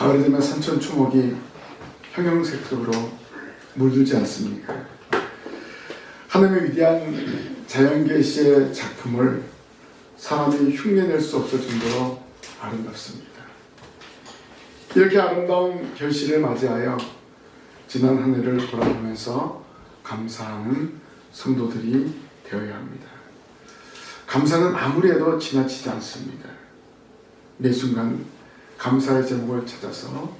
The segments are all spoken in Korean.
가을이 되면 산천 초목이 형형색색으로 물들지 않습니까? 하나님의 위대한 자연계 시의 작품을 사람이 흉내낼 수 없을 정도로 아름답습니다. 이렇게 아름다운 결실을 맞이하여 지난 한 해를 돌아보면서 감사하는 성도들이 되어야 합니다. 감사는 아무리 해도 지나치지 않습니다. 매 순간 감사의 제목을 찾아서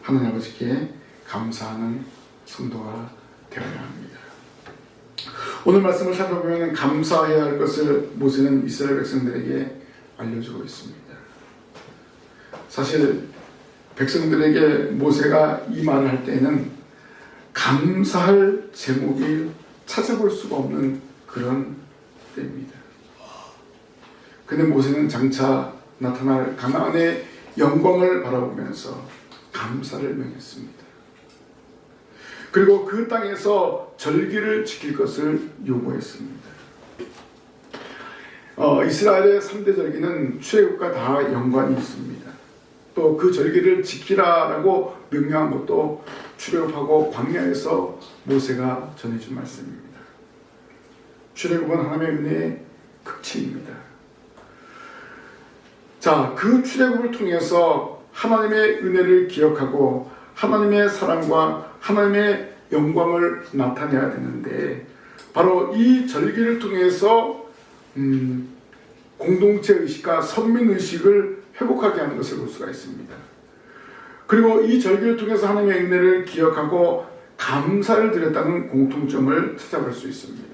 하나님 아버지께 감사하는 성도가 되어야 합니다. 오늘 말씀을 살펴보면 감사해야 할 것을 모세는 이스라엘 백성들에게 알려주고 있습니다. 사실 백성들에게 모세가 이 말을 할 때는 감사할 제목이 찾아볼 수가 없는 그런 때입니다. 근데 모세는 장차 나타날 가나안의 영광을 바라보면서 감사를 명했습니다. 그리고 그 땅에서 절기를 지킬 것을 요구했습니다. 어, 이스라엘의 3대 절기는 출애굽과 다 연관이 있습니다. 또 그 절기를 지키라라고 명령한 것도 출애굽하고 광야에서 모세가 전해준 말씀입니다. 출애굽은 하나님의 은혜의 극치입니다. 자, 그 출애굽을 통해서 하나님의 은혜를 기억하고 하나님의 사랑과 하나님의 영광을 나타내야 되는데 바로 이 절기를 통해서 음, 공동체 의식과 선민 의식을 회복하게 하는 것을 볼 수가 있습니다. 그리고 이 절기를 통해서 하나님의 은혜를 기억하고 감사를 드렸다는 공통점을 찾아볼 수 있습니다.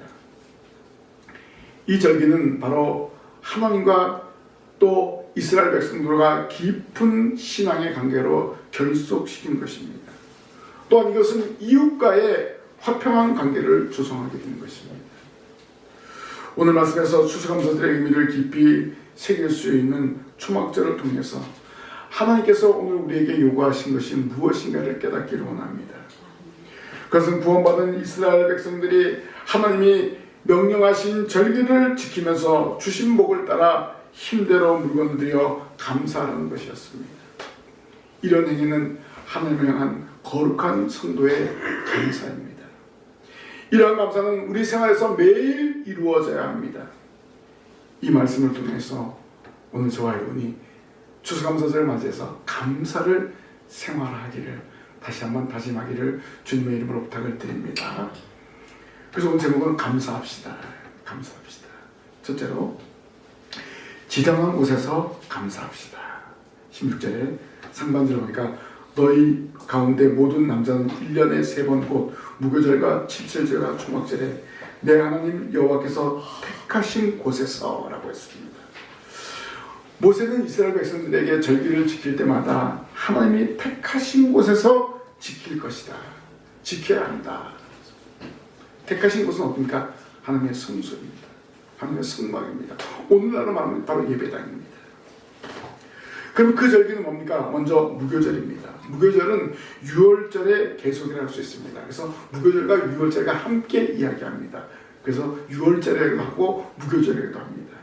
이 절기는 바로 하나님과 또 이스라엘 백성들과 깊은 신앙의 관계로 결속시킨 것입니다. 또한 이것은 이웃과의 화평한 관계를 조성하게 된 것입니다. 오늘 말씀에서 추수감사들의 의미를 깊이 새길 수 있는 초막절을 통해서 하나님께서 오늘 우리에게 요구하신 것이 무엇인가를 깨닫기를 원합니다. 그것은 구원받은 이스라엘 백성들이 하나님이 명령하신 절기를 지키면서 주신 복을 따라 힘대로 물건을 들여 감사하는 것이었습니다. 이런 행위는 하나님을 향한 거룩한 성도의 감사입니다. 이러한 감사는 우리 생활에서 매일 이루어져야 합니다. 이 말씀을 통해서 오늘 저와 여러분이 추수감사절을 맞이해서 감사를 생활하기를 다시 한번 다짐하기를 주님의 이름으로 부탁을 드립니다. 그래서 오늘 제목은 감사합시다. 감사합시다. 첫째로 지정한 곳에서 감사합시다. 16절에 상반절을 보니까 너희 가운데 모든 남자는 1년에 세 번 곧 무교절과 칠칠절과 초막절에 내 하나님 여호와께서 택하신 곳에서 라고 했습니다. 모세는 이스라엘 백성들에게 절기를 지킬 때마다 하나님이 택하신 곳에서 지킬 것이다. 지켜야 한다. 택하신 곳은 어딥니까? 하나님의 성소입니다. 하나님의 성막입니다. 오늘날로 말하면 바로 예배당입니다. 그럼 그 절기는 뭡니까? 먼저 무교절입니다. 무교절은 6월절의 계속이라고 할수 있습니다. 그래서 무교절과 6월절과 함께 이야기합니다. 그래서 6월절에도 하고 무교절에도 합니다.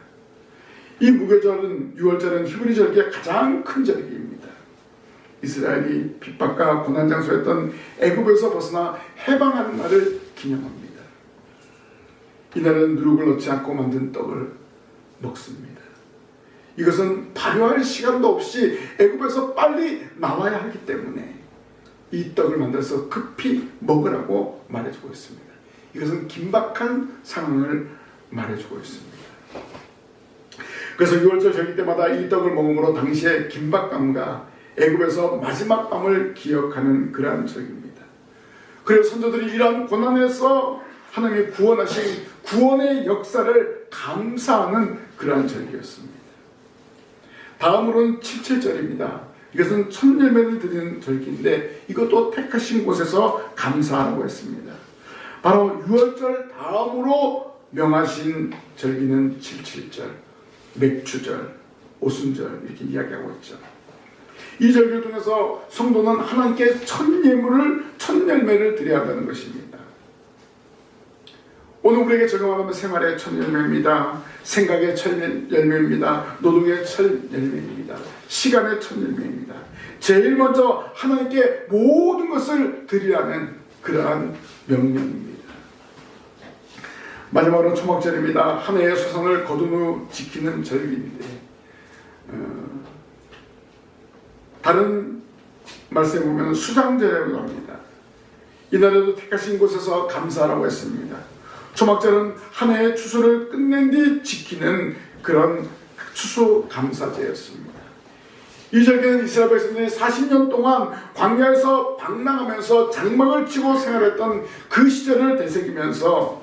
이 무교절은 6월절은 히브리 절기의 가장 큰 절기입니다. 이스라엘이 핍박과 고난 장소였던 애굽에서 벗어나 해방하는 날을 기념합니다. 이날은 누룩을 넣지 않고 만든 떡을 먹습니다. 이것은 발효할 시간도 없이 애굽에서 빨리 나와야 하기 때문에 이 떡을 만들어서 급히 먹으라고 말해주고 있습니다. 이것은 긴박한 상황을 말해주고 있습니다. 그래서 6월절 절기 때마다 이 떡을 먹음으로 당시의 긴박감과 애굽에서 마지막 밤을 기억하는 그러한 절기입니다. 그래서 선조들이 이러한 고난에서 하나님의 구원하신 구원의 역사를 감사하는 그러한 절기였습니다. 다음으로는 77절입니다. 이것은 첫 열매를 드리는 절기인데 이것도 택하신 곳에서 감사하라고 했습니다. 바로 6월절 다음으로 명하신 절기는 77절, 맥주절, 오순절 이렇게 이야기하고 있죠. 이 절기를 통해서 성도는 하나님께 첫 예물을 첫 열매를 드려야 한다는 것입니다. 오늘 우리에게 적용하는 생활의 첫 열매입니다. 생각의 첫 열매입니다. 노동의 첫 열매입니다. 시간의 첫 열매입니다. 제일 먼저 하나님께 모든 것을 드리라는 그러한 명령입니다. 마지막으로 초막절입니다. 한 해의 소산을 거두어 지키는 절기인데 어, 다른 말씀에 보면 수장절이라고 합니다. 이날에도 택하신 곳에서 감사라고 했습니다. 초막절은 한 해의 추수를 끝낸 뒤 지키는 그런 추수 감사제였습니다. 이 절기는 이스라엘 백성들이 40년 동안 광야에서 방랑하면서 장막을 치고 생활했던 그 시절을 되새기면서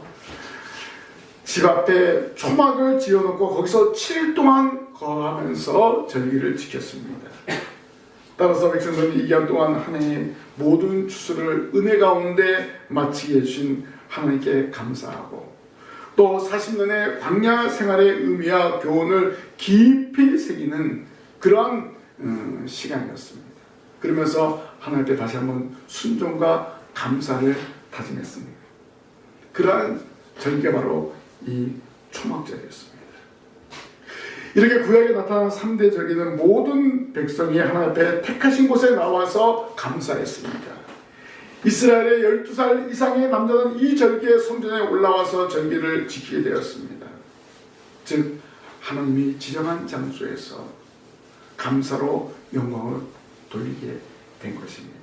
집 앞에 초막을 지어놓고 거기서 7일 동안 거하면서 절기를 지켰습니다. 따라서 백성들은 이 기간 동안 하나님의 모든 추수를 은혜 가운데 마치게 해주신 하나님께 감사하고 또 40년의 광야 생활의 의미와 교훈을 깊이 새기는 그러한 음, 시간이었습니다. 그러면서 하나님께 다시 한번 순종과 감사를 다짐했습니다. 그러한 절기가 바로 이 초막절이었습니다. 이렇게 구약에 나타난 3대 절기는 모든 백성이 하나님 앞에 택하신 곳에 나와서 감사했습니다. 이스라엘의 12살 이상의 남자는 이 절기의 성전에 올라와서 절기를 지키게 되었습니다. 즉 하나님이 지정한 장소에서 감사로 영광을 돌리게 된 것입니다.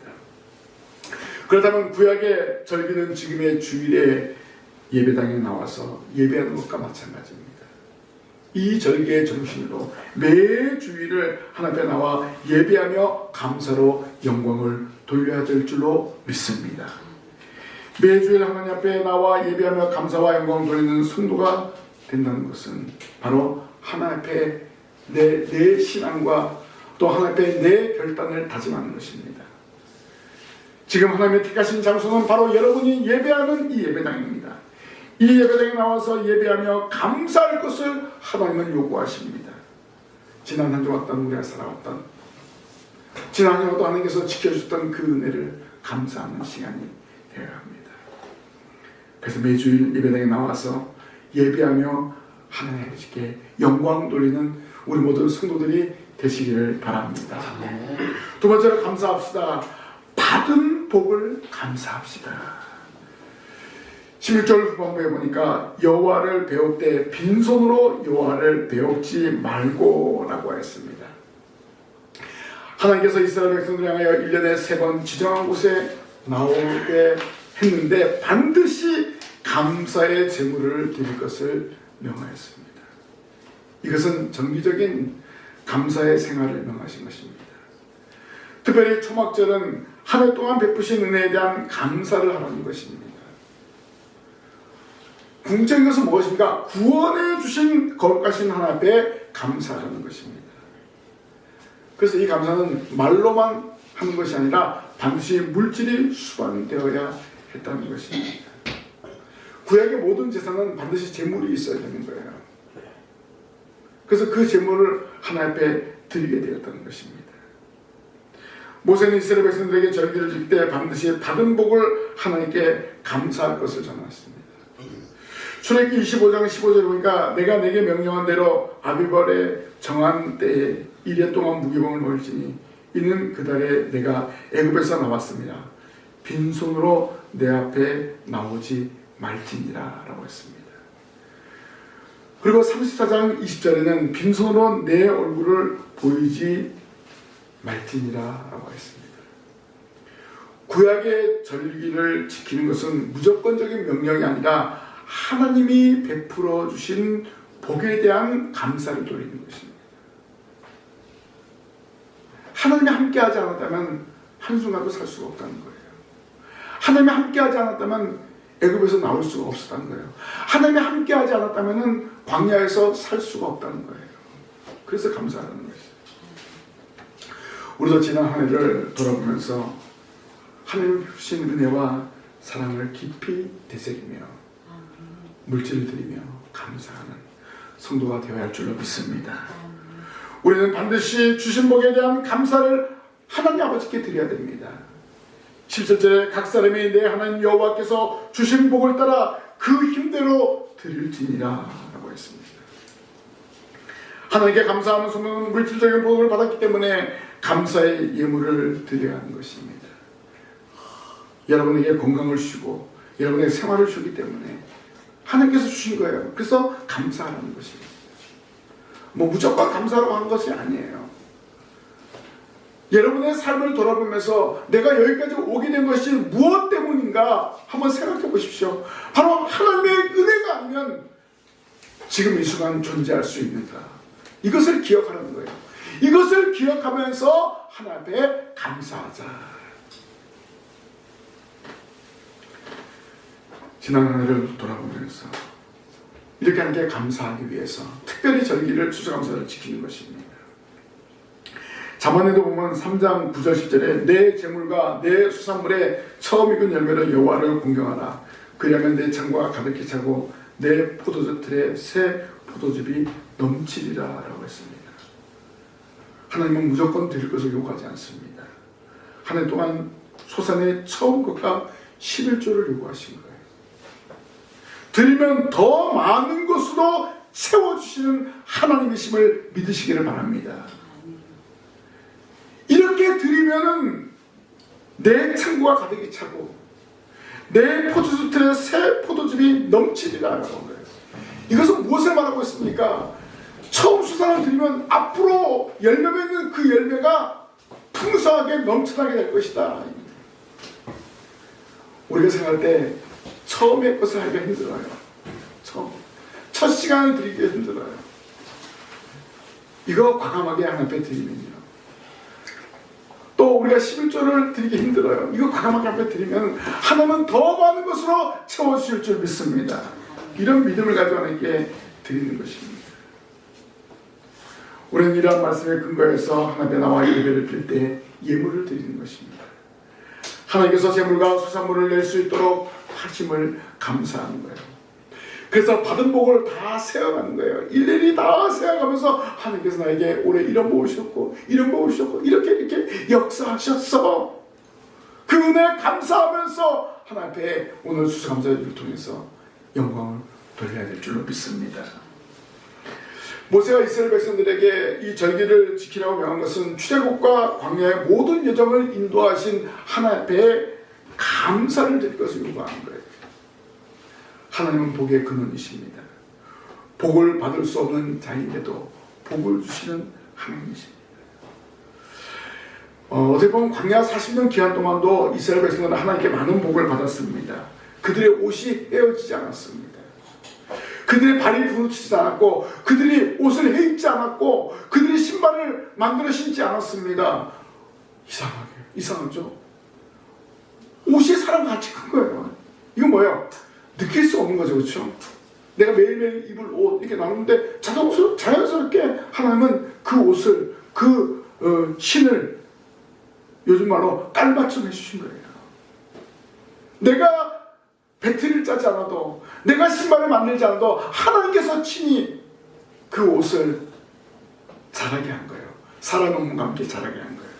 그렇다면 구약의 절기는 지금의 주일에 예배당에 나와서 예배하는 것과 마찬가지입니다. 이 절기의 정신으로 매 주일을 하나님 앞에 나와 예배하며 감사로 영광을 돌려야 될 줄로 믿습니다. 매주일 하나님 앞에 나와 예배하며 감사와 영광을 돌리는 성도가 된다는 것은 바로 하나님 앞에 내, 내 신앙과 또 하나님 앞에 내 결단을 다짐하는 것입니다. 지금 하나님의 택하신 장소는 바로 여러분이 예배하는 이 예배당입니다. 이 예배당에 나와서 예배하며 감사할 것을 하나님은 요구하십니다. 지난 한 주간 동안 우리가 살아왔던 지난 한 주간 하나님께서 지켜주셨던 그 은혜를 감사하는 시간이 되어야 합니다. 그래서 매주일 예배당에 나와서 예배하며 하나님께 영광 돌리는 우리 모든 성도들이 되시기를 바랍니다. 두 번째로 감사합시다. 받은 복을 감사합시다. 11절 후반부에 보니까 여호와를 배울 때 빈손으로 여호와를 배우지 말고라고 했습니다. 하나님께서 이스라엘 백성들 향하여 1년에 세 번 지정한 곳에 나오게 했는데 반드시 감사의 제물을 드릴 것을 명하였습니다. 이것은 정기적인 감사의 생활을 명하신 것입니다. 특별히 초막절은 한 해 동안 베푸신 은혜에 대한 감사를 하는 것입니다. 궁극적인 것은 무엇입니까? 구원해 주신 거룩하신 하나님 앞에 감사하는 것입니다. 그래서 이 감사는 말로만 하는 것이 아니라 반드시 물질이 수반되어야 했다는 것입니다. 구약의 모든 제사는 반드시 재물이 있어야 되는 거예요. 그래서 그 재물을 하나님 앞에 드리게 되었다는 것입니다. 모세는 이스라엘 백성들에게 절기를 질 때 반드시 받은 복을 하나님께 감사할 것을 전했습니다. 출애기 25장 15절에 보니까 내가 내게 명령한 대로 아비벌에 정한 때에 1년 동안 무기봉을 먹을지니 이는 그 달에 내가 애굽에서 나왔습니다. 빈손으로 내 앞에 나오지 말지니라 라고 했습니다. 그리고 34장 20절에는 빈손으로 내 얼굴을 보이지 말지니라 라고 했습니다. 구약의 절기를 지키는 것은 무조건적인 명령이 아니라 하나님이 베풀어 주신 복에 대한 감사를 돌리는 것입니다. 하나님이 함께하지 않았다면 한순간도 살 수가 없다는 거예요. 하나님이 함께하지 않았다면 애굽에서 나올 수가 없었다는 거예요. 하나님이 함께하지 않았다면 광야에서 살 수가 없다는 거예요. 그래서 감사하는 것이죠. 우리도 지난 한 해를 돌아보면서 하나님 주신 은혜와 사랑을 깊이 되새기며 물질을 드리며 감사하는 성도가 되어야 할 줄로 믿습니다. 우리는 반드시 주신 복에 대한 감사를 하나님 아버지께 드려야 됩니다. 17절에 각 사람이 내 하나님 여호와께서 주신 복을 따라 그 힘대로 드릴지니라 라고 했습니다. 하나님께 감사하는 소문은 물질적인 복을 받았기 때문에 감사의 예물을 드려야 하는 것입니다. 여러분에게 건강을 주시고 여러분에게 생활을 주기 때문에 하나님께서 주신 거예요. 그래서 감사하는 것입니다. 뭐 무조건 감사라고 하는 것이 아니에요. 여러분의 삶을 돌아보면서 내가 여기까지 오게 된 것이 무엇 때문인가 한번 생각해 보십시오. 바로 하나님의 은혜가 아니면 지금 이 순간 존재할 수 있는가. 이것을 기억하는 거예요. 이것을 기억하면서 하나님 앞에 감사하자. 지난 한 해를 돌아보면서 이렇게 하나님께 감사하기 위해서 특별히 절기를 추수감사를 지키는 것입니다. 자문에도 보면 3장 9절 10절에 내 재물과 내 수산물의 처음 익은 열매로 여호와를 공경하라. 그리하면 내 창고가 가득히 차고 내 포도주 틀에 새 포도즙이 넘치리라 라고 했습니다. 하나님은 무조건 드릴 것을 요구하지 않습니다. 한 해 동안 소산의 처음 것과 11조를 요구하신 거예요. 드리면 더 많은 것으로 채워주시는 하나님이심을 믿으시기를 바랍니다. 이렇게 드리면은 내 창고가 가득히 차고 내 포도주 틀에 새 포도즙이 거예요. 이것은 무엇을 말하고 있습니까? 처음 수산을 드리면 앞으로 열매 맺는 그 열매가 풍성하게 넘쳐나게 될 것이다. 우리가 생각할 때 처음의 것을 하기가 힘들어요. 처음. 첫 시간을 드리기가 힘들어요. 이거 과감하게 하나님 앞에 드리면요. 또 우리가 11조를 드리기 힘들어요. 이거 과감하게 앞에 드리면 하나님은 더 많은 것으로 채워주실 줄 믿습니다. 이런 믿음을 가지고 하나님께 드리는 것입니다. 우리는 이러한 말씀에 근거해서 하나님께 나와 예배를 드릴 때 예물을 드리는 것입니다. 하나님께서 재물과 수산물을 낼 수 있도록 하심을 감사하는 거예요. 그래서 받은 복을 다 세어가는 거예요. 일일이 다 세어가면서 하나님께서 나에게 올해 이런 주셨고 이런 주셨고 이렇게 이렇게 역사하셨어. 그 은혜 감사하면서 하나님 앞에 오늘 수수감사를 통해서 영광을 돌려야 될 줄로 믿습니다. 모세가 이스라엘 백성들에게 이 절기를 지키라고 명한 것은 출애굽과 광야의 모든 여정을 인도하신 하나님 앞에 감사를 드릴 것을 요구하는 거예요. 하나님은 복의 근원이십니다. 복을 받을 수 없는 자인데도 복을 주시는 하나님이십니다. 어, 어떻게 보면 광야 40년 기간 동안도 이스라엘 백성들은 하나님께 많은 복을 받았습니다. 그들의 옷이 헤어지지 않았습니다. 그들의 발이 부르치지 않았고 그들이 옷을 해입지 않았고 그들이 신발을 만들어 신지 않았습니다. 이상하게 이상하죠. 옷이 사람 같이 큰 거예요. 이건 뭐예요? 느낄 수 없는 거죠, 그렇죠? 내가 매일매일 입을 옷 이렇게 나누는데 자동스럽 자연스럽게 하나님은 그 옷을 그 어, 신을 요즘 말로 깔맞춤 해주신 거예요. 내가 배틀을 짜지 않아도 내가 신발을 만들지 않아도 하나님께서 친히 그 옷을 자라게 한 거예요. 사랑의 몸과 함께 자라게 한 거예요.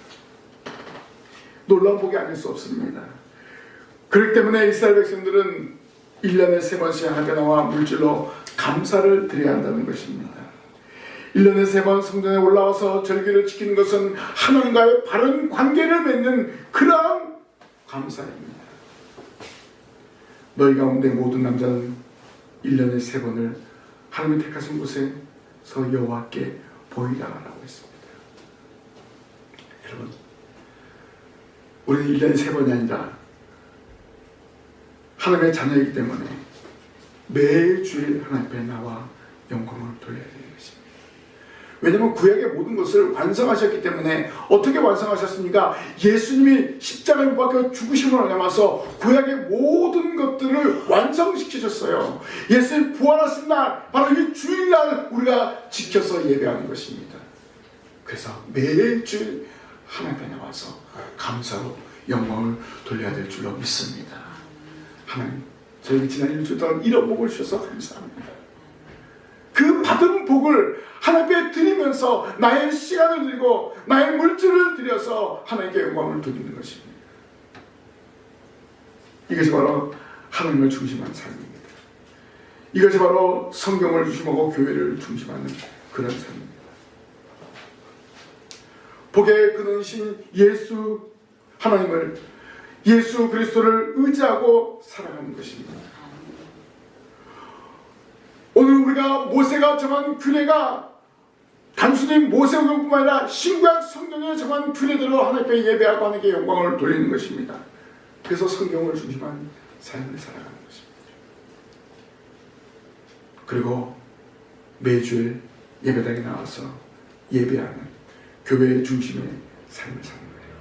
놀라운 복이 아닐 수 없습니다. 그렇기 때문에 이스라엘 백성들은 1년에 세 번씩 하나님께 나와 물질로 감사를 드려야 한다는 것입니다. 1년에 세 번 성전에 올라와서 절기를 지키는 것은 하나님과의 바른 관계를 맺는 그러한 감사입니다. 너희 가운데 모든 남자는 1년에 세 번을 하나님이 택하신 곳에서 여호와께 보이라라고 했습니다. 여러분, 우리는 1년에 세 번이 아니라 하나님의 자녀이기 때문에 매주일 하나님 앞에 나와 영광을 돌려야 되는 것입니다. 왜냐하면 구약의 모든 것을 완성하셨기 때문에 어떻게 완성하셨습니까? 예수님이 십자가에 못 박혀 죽으심으로 남아서 구약의 모든 것들을 완성시키셨어요. 예수님 부활하신 날 바로 이 주일날 우리가 지켜서 예배하는 것입니다. 그래서 매주 하나님 앞에 나와서 감사로 영광을 돌려야 될 줄로 믿습니다. 하나님, 저에게 지난 일주일 동안 이런 복을 주셔서 감사합니다. 그 받은 복을 하나님께 드리면서 나의 시간을 드리고 나의 물질을 드려서 하나님께 영광을 드리는 것입니다. 이것이 바로 하나님을 중심한 삶입니다. 이것이 바로 성경을 중심하고 교회를 중심하는 그런 삶입니다. 복의 근원신 예수 하나님을 예수 그리스도를 의지하고 살아가는 것입니다. 오늘 우리가 모세가 정한 규례가 단순히 모세오경뿐만 아니라 신구약 성경에 정한 규례대로 하나님께 예배하고 하나님께 영광을 돌리는 것입니다. 그래서 성경을 중심한 삶을 살아가는 것입니다. 그리고 매주일 예배당에 나와서 예배하는 교회의 중심의 삶을 사는 거예요.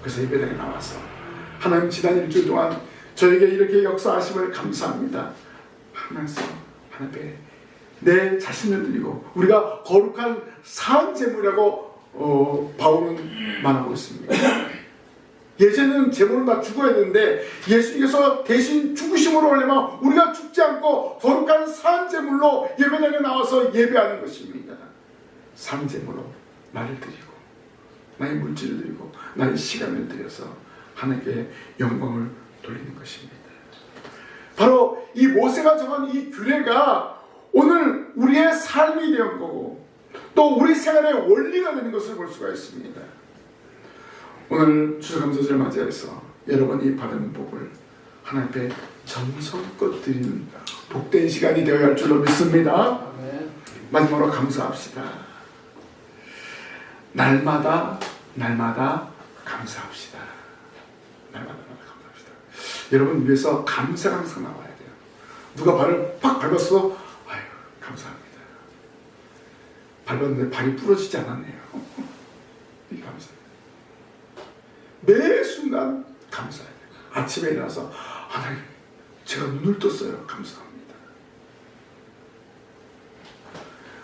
그래서 예배당에 나와서 하나님 지난 일주일 동안 저에게 이렇게 역사하심을 감사합니다. 하면서 하나님께 내 자신을 드리고 우리가 거룩한 사한제물이라고 어, 바울은 말하고 있습니다. 예전에는 제물은 다 죽어야 되는데 예수님께서 대신 죽으심으로 올려면 우리가 죽지 않고 거룩한 사한제물로 예배당에 나와서 예배하는 것입니다. 사한제물로 나를 드리고 나의 물질을 드리고 나의 시간을 들여서 하나님께 영광을 돌리는 것입니다. 바로 이 모세가 정한 이 규례가 오늘 우리의 삶이 되는 거고 또 우리 생활의 원리가 되는 것을 볼 수가 있습니다. 오늘 추수감사절 맞이해서 여러분이 받은 복을 하나님 앞에 정성껏 드리는 복된 시간이 되어야 할 줄로 믿습니다. 마지막으로 감사합시다. 날마다 날마다 감사합시다. 여러분 위해서 감사가 항상 나와야 돼요. 누가 발을 팍 밟았어? 아유 감사합니다. 밟았는데 발이 부러지지 않았네요. 이 감사합니다. 매 순간 감사해야 돼요. 아침에 일어나서 하나님 제가 눈을 떴어요. 감사합니다.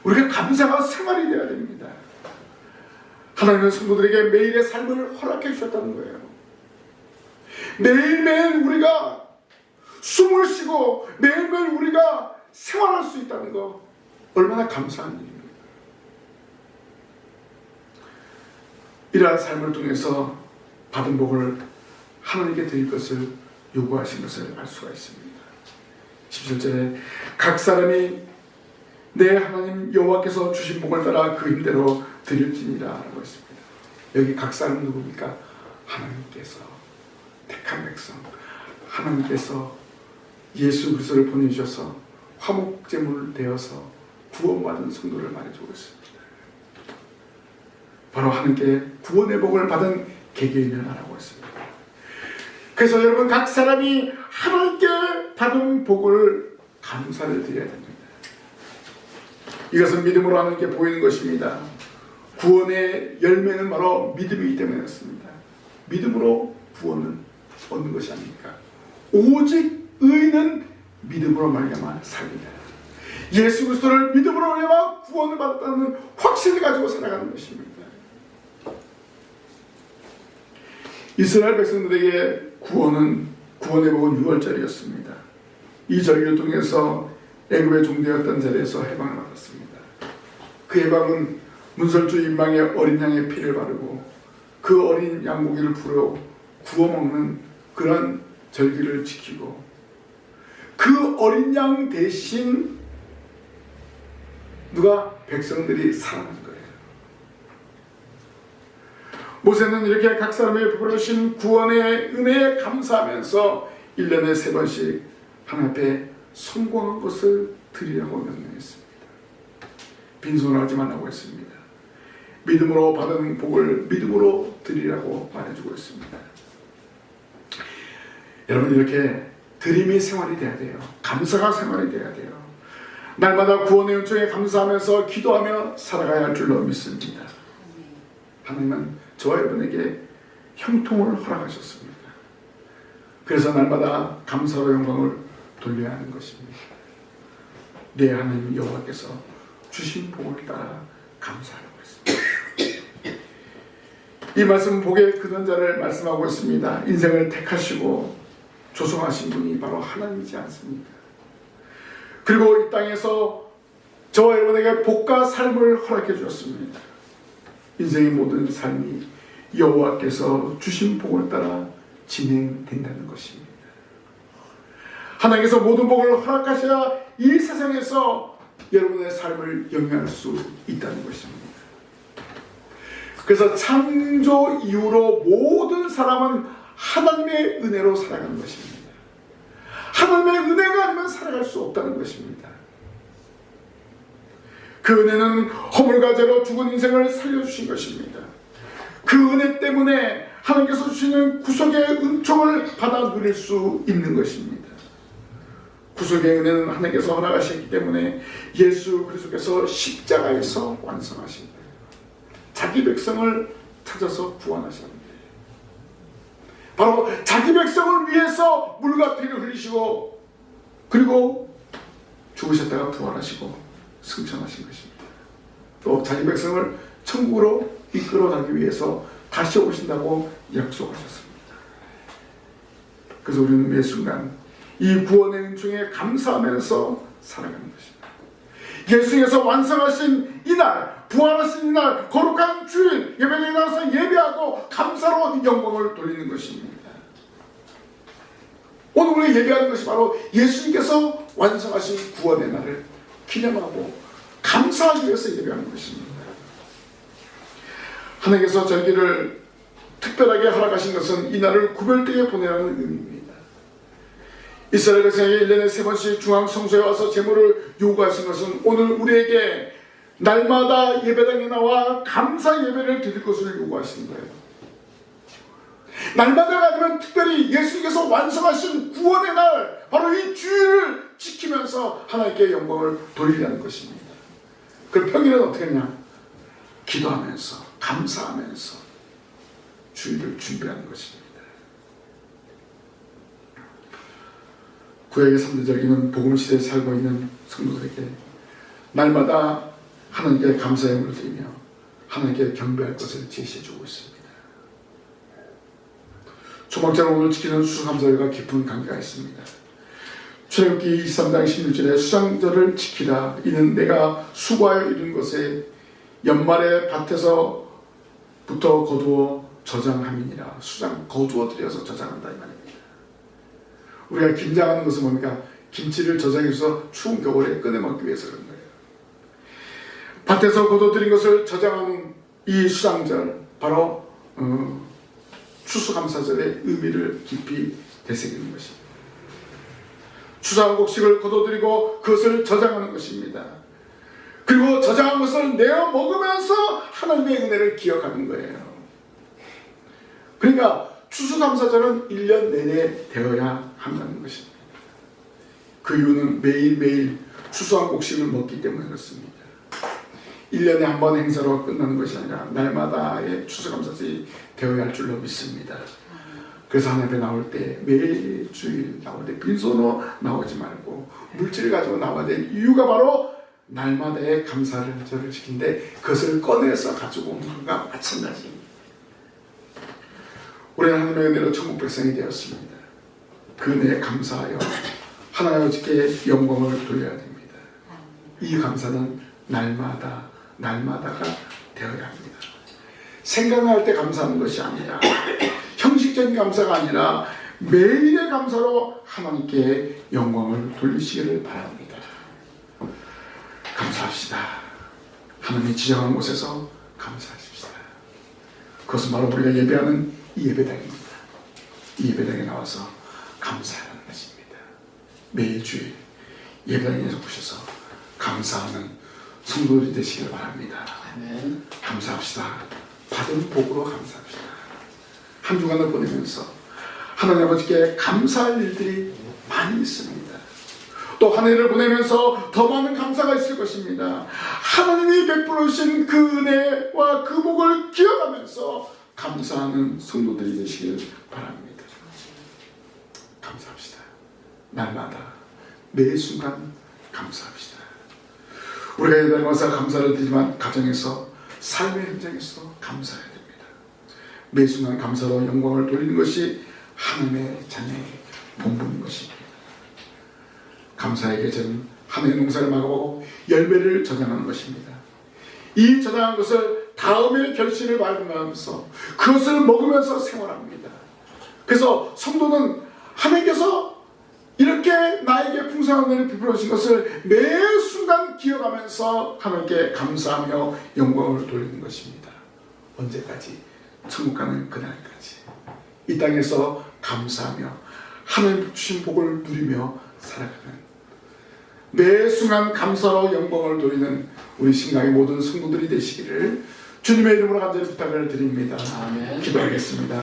우리가 감사가 생활이 되어야 됩니다. 하나님은 성도들에게 매일의 삶을 허락해 주셨다는 거예요. 매일매일 우리가 숨을 쉬고 매일매일 우리가 생활할 수 있다는 거 얼마나 감사한 일입니까? 이러한 삶을 통해서 받은 복을 하나님께 드릴 것을 요구하신 것을 알 수가 있습니다. 17절에 각 사람이 내 하나님 여호와께서 주신 복을 따라 그 힘대로 드릴지니라 라고 했습니다. 여기 각 사람 누굽니까? 하나님께서 택한 백성 하나님께서 예수 그리스도를 보내주셔서 화목제물 되어서 구원받은 성도를 말해주고 있습니다. 바로 하나님께 구원의 복을 받은 개개인을 말하고 있습니다. 그래서 여러분 각 사람이 하나님께 받은 복을 감사를 드려야 됩니다. 이것은 믿음으로 하나님께 보이는 것입니다. 구원의 열매는 바로 믿음이기 때문이었습니다. 믿음으로 구원을 얻는 것이 아닙니까? 오직 의는 믿음으로 말미암아 삽니다. 예수 그리스도를 믿음으로 말미암아 구원을 받았다는 확신을 가지고 살아가는 것입니다. 이스라엘 백성들에게 구원은 구원의 복은 6월절이었습니다. 이 절기를 통해서 애굽의 종되었던 자리에서 해방을 받았습니다. 그 해방은 문설주 인망에 어린 양의 피를 바르고 그 어린 양고기를 불어 구워 먹는 그런 절기를 지키고 그 어린 양 대신 누가 백성들이 살아난 거예요. 모세는 이렇게 각 사람의 베풀으신 구원의 은혜에 감사하면서 1년에 세 번씩 하나님 앞에 성공한 것을 드리라고 명령했습니다. 빈손하지 말라고 했습니다. 믿음으로 받은 복을 믿음으로 드리라고 말해주고 있습니다. 여러분 이렇게 드림이 생활이 돼야 돼요. 감사가 생활이 돼야 돼요. 날마다 구원의 은총에 감사하면서 기도하며 살아가야 할 줄로 믿습니다. 하나님은 저와 여러분에게 형통을 허락하셨습니다. 그래서 날마다 감사로 영광을 돌려야 하는 것입니다. 내 하나님 여호와께서 주신 복을 따라 감사하라고 했습니다. 이 말씀 복의 근원자를 말씀하고 있습니다. 인생을 택하시고 조성하신 분이 바로 하나님이지 않습니까? 그리고 이 땅에서 저와 여러분에게 복과 삶을 허락해 주셨습니다. 인생의 모든 삶이 여호와께서 주신 복을 따라 진행된다는 것입니다. 하나님께서 모든 복을 허락하셔야 이 세상에서 여러분의 삶을 영위할 수 있다는 것입니다. 그래서 창조 이후로 모든 사람은 하나님의 은혜로 살아가는 것입니다. 하나님의 은혜가 아니면 살아갈 수 없다는 것입니다. 그 은혜는 허물과 죄로 죽은 인생을 살려주신 것입니다. 그 은혜 때문에 하나님께서 주시는 구속의 은총을 받아 누릴 수 있는 것입니다. 구속의 은혜는 하나님께서 허락하셨기 때문에 예수 그리스도께서 십자가에서 완성하신. 자기 백성을 찾아서 구원하셨는데 바로 자기 백성을 위해서 물과 피를 흘리시고 그리고 죽으셨다가 부활하시고 승천하신 것입니다. 또 자기 백성을 천국으로 이끌어가기 위해서 다시 오신다고 약속하셨습니다. 그래서 우리는 매 순간 이 구원의 은총에 감사하면서 살아가는 것입니다. 예수께서 완성하신 이날, 부활하신 이날, 거룩한 주일, 예배에 나와서 예배하고 감사로 영광을 돌리는 것입니다. 오늘 우리가 예배하는 것이 바로 예수님께서 완성하신 구원의 날을 기념하고 감사하기 위해서 예배하는 것입니다. 하나님께서 절기를 특별하게 허락하신 것은 이 날을 구별되게 보내라는 의미입니다. 이스라엘 백성에게 1년에 세 번씩 중앙 성소에 와서 제물을 요구하신 것은 오늘 우리에게 날마다 예배당에 나와 감사 예배를 드릴 것을 요구하신 거예요. 날마다가 아니면 특별히 예수님께서 완성하신 구원의 날, 바로 이 주일을 지키면서 하나님께 영광을 돌리라는 것입니다. 그 평일은 어떻게 했냐? 기도하면서, 감사하면서 주일을 준비하는 것입니다. 구약의 3대 절기는 복음 시대에 살고 있는 성도들에게 날마다 하나님께 감사의 영을 드리며 하나님께 경배할 것을 제시해 주고 있습니다. 초막자로 오늘 지키는 수감사절과 깊은 관계가 있습니다. 출애굽기 23장 16절에 수장절을 지키라 이는 내가 수고하여 이룬 것에 연말에 밭에서부터 거두어 저장함이니라 수장 거두어 들여서 저장한다 이 말입니다. 우리가 김장하는 것은 뭡니까? 김치를 저장해서 추운 겨울에 꺼내 먹기 위해서 그런 거예요. 밭에서 거둬들인 것을 저장하는 이 수장절 바로 어, 추수감사절의 의미를 깊이 되새기는 것입니다. 추수한곡식을 거둬들이고 그것을 저장하는 것입니다. 그리고 저장한 것을 내어 먹으면서 하나님의 은혜를 기억하는 거예요. 그러니까 추수감사절은 1년 내내 되어야 한다는 것입니다. 그 이유는 매일매일 추수한 곡식을 먹기 때문에 그렇습니다. 1년에 한 번 행사로 끝나는 것이 아니라 날마다의 추수감사절이 되어야 할 줄로 믿습니다. 그래서 하나님 앞에 나올 때 매일 주일 나올 때 빈손으로 나오지 말고 물질을 가지고 나와야 될 이유가 바로 날마다의 감사를 절을 지킨데 그것을 꺼내서 가지고 오는 것과 마찬가지입니다. 우리는 하나님의 은혜로 천국 백성이 되었습니다. 그 은혜에 감사하여 하나님 아버지께 영광을 돌려야 됩니다. 이 감사는 날마다 날마다가 되어야 합니다. 생각날 때 감사하는 것이 아니라 형식적인 감사가 아니라 매일의 감사로 하나님께 영광을 돌리시기를 바랍니다. 감사합시다. 하나님이 지정한 곳에서 감사하십시다. 그것은 바로 우리가 예배하는 이 예배당입니다. 이 예배당에 나와서 감사하는 것입니다. 매주일 예배당에 오셔서 감사하는 성도들이 되시길 바랍니다. 아멘. 감사합시다. 받은 복으로 감사합시다. 한 주간을 보내면서 하나님 아버지께 감사할 일들이 많이 있습니다. 또 한 해를 보내면서 더 많은 감사가 있을 것입니다. 하나님이 베풀어 주신 그 은혜와 그 복을 기억하면서 감사하는 성도들이 되시길 바랍니다. 감사합시다. 날마다 매 순간 감사합시다. 우리가 예배를 감사를 드리지만 가정에서 삶의 현장에서 감사해야 됩니다. 매 순간 감사로 영광을 돌리는 것이 하나님의 자녀의 본분인 것입니다. 감사의 계절은 하나님의 농사를 막아보고 열매를 저장하는 것입니다. 이 저장한 것을 다음의 결실을 밟으면서 그것을 먹으면서 생활합니다. 그래서 성도는 하나님께서 이렇게 나에게 풍성한 은혜를 베풀어 주신 것을 매 순간 기억하면서 하나님께 감사하며 영광을 돌리는 것입니다. 언제까지? 천국 가는 그날까지. 이 땅에서 감사하며 하나님 주신 복을 누리며 살아가는 매 순간 감사로 영광을 돌리는 우리 신강의 모든 성도들이 되시기를 주님의 이름으로 간절히 부탁을 드립니다. 아멘. 기도하겠습니다.